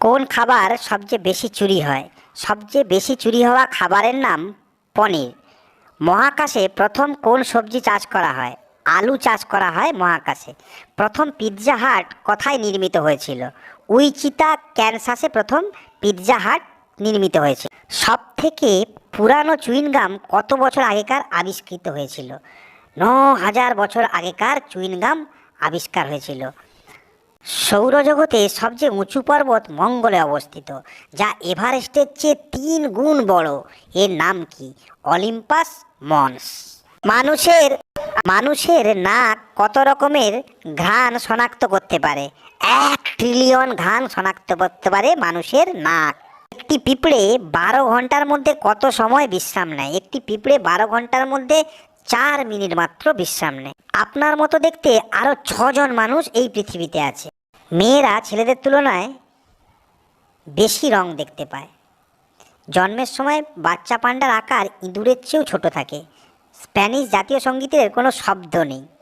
কোন খাবার সবচেয়ে বেশি চুরি হয়? সবচেয়ে বেশি চুরি হওয়া খাবারের নাম পনির। মহাকাশে প্রথম কোন সবজি চাষ করা হয়? আলু চাষ করা হয় মহাকাশে। প্রথম পিৎজা হাট কোথায় নির্মিত হয়েছিল? উইচিতা, ক্যানসাসে প্রথম পিৎজা হাট নির্মিত হয়েছে সব থেকে পুরানো চুইনগাম কত বছর আগেকার আবিষ্কৃত হয়েছিল? ন হাজার বছর আগেকার চুইনগাম আবিষ্কার হয়েছিল। সৌরজগতে সবচেয়ে উঁচু পর্বত মঙ্গলে অবস্থিত, যা এভারেস্টের চেয়ে তিন গুণ বড়। এর নাম কি? Olympus Mons. মানুষের মানুষের নাক কত রকমের ঘ্রাণ শনাক্ত করতে পারে? এক ট্রিলিয়ন ঘ্রাণ শনাক্ত করতে পারে মানুষের নাক। একটি পিঁপড়ে বারো ঘণ্টার মধ্যে কত সময় বিশ্রাম নেয়? একটি পিঁপড়ে বারো ঘণ্টার মধ্যে চার মিনিট মাত্র বিশ্রাম নেয়। আপনার মতো দেখতে আরও ছজন মানুষ এই পৃথিবীতে আছে। মেয়েরা ছেলেদের তুলনায় বেশি রং দেখতে পায়। জন্মের সময় বাচ্চা পান্ডার আকার ইঁদুরের চেয়েও ছোট থাকে। স্প্যানিশ জাতীয় সঙ্গীতের কোনো শব্দ নেই।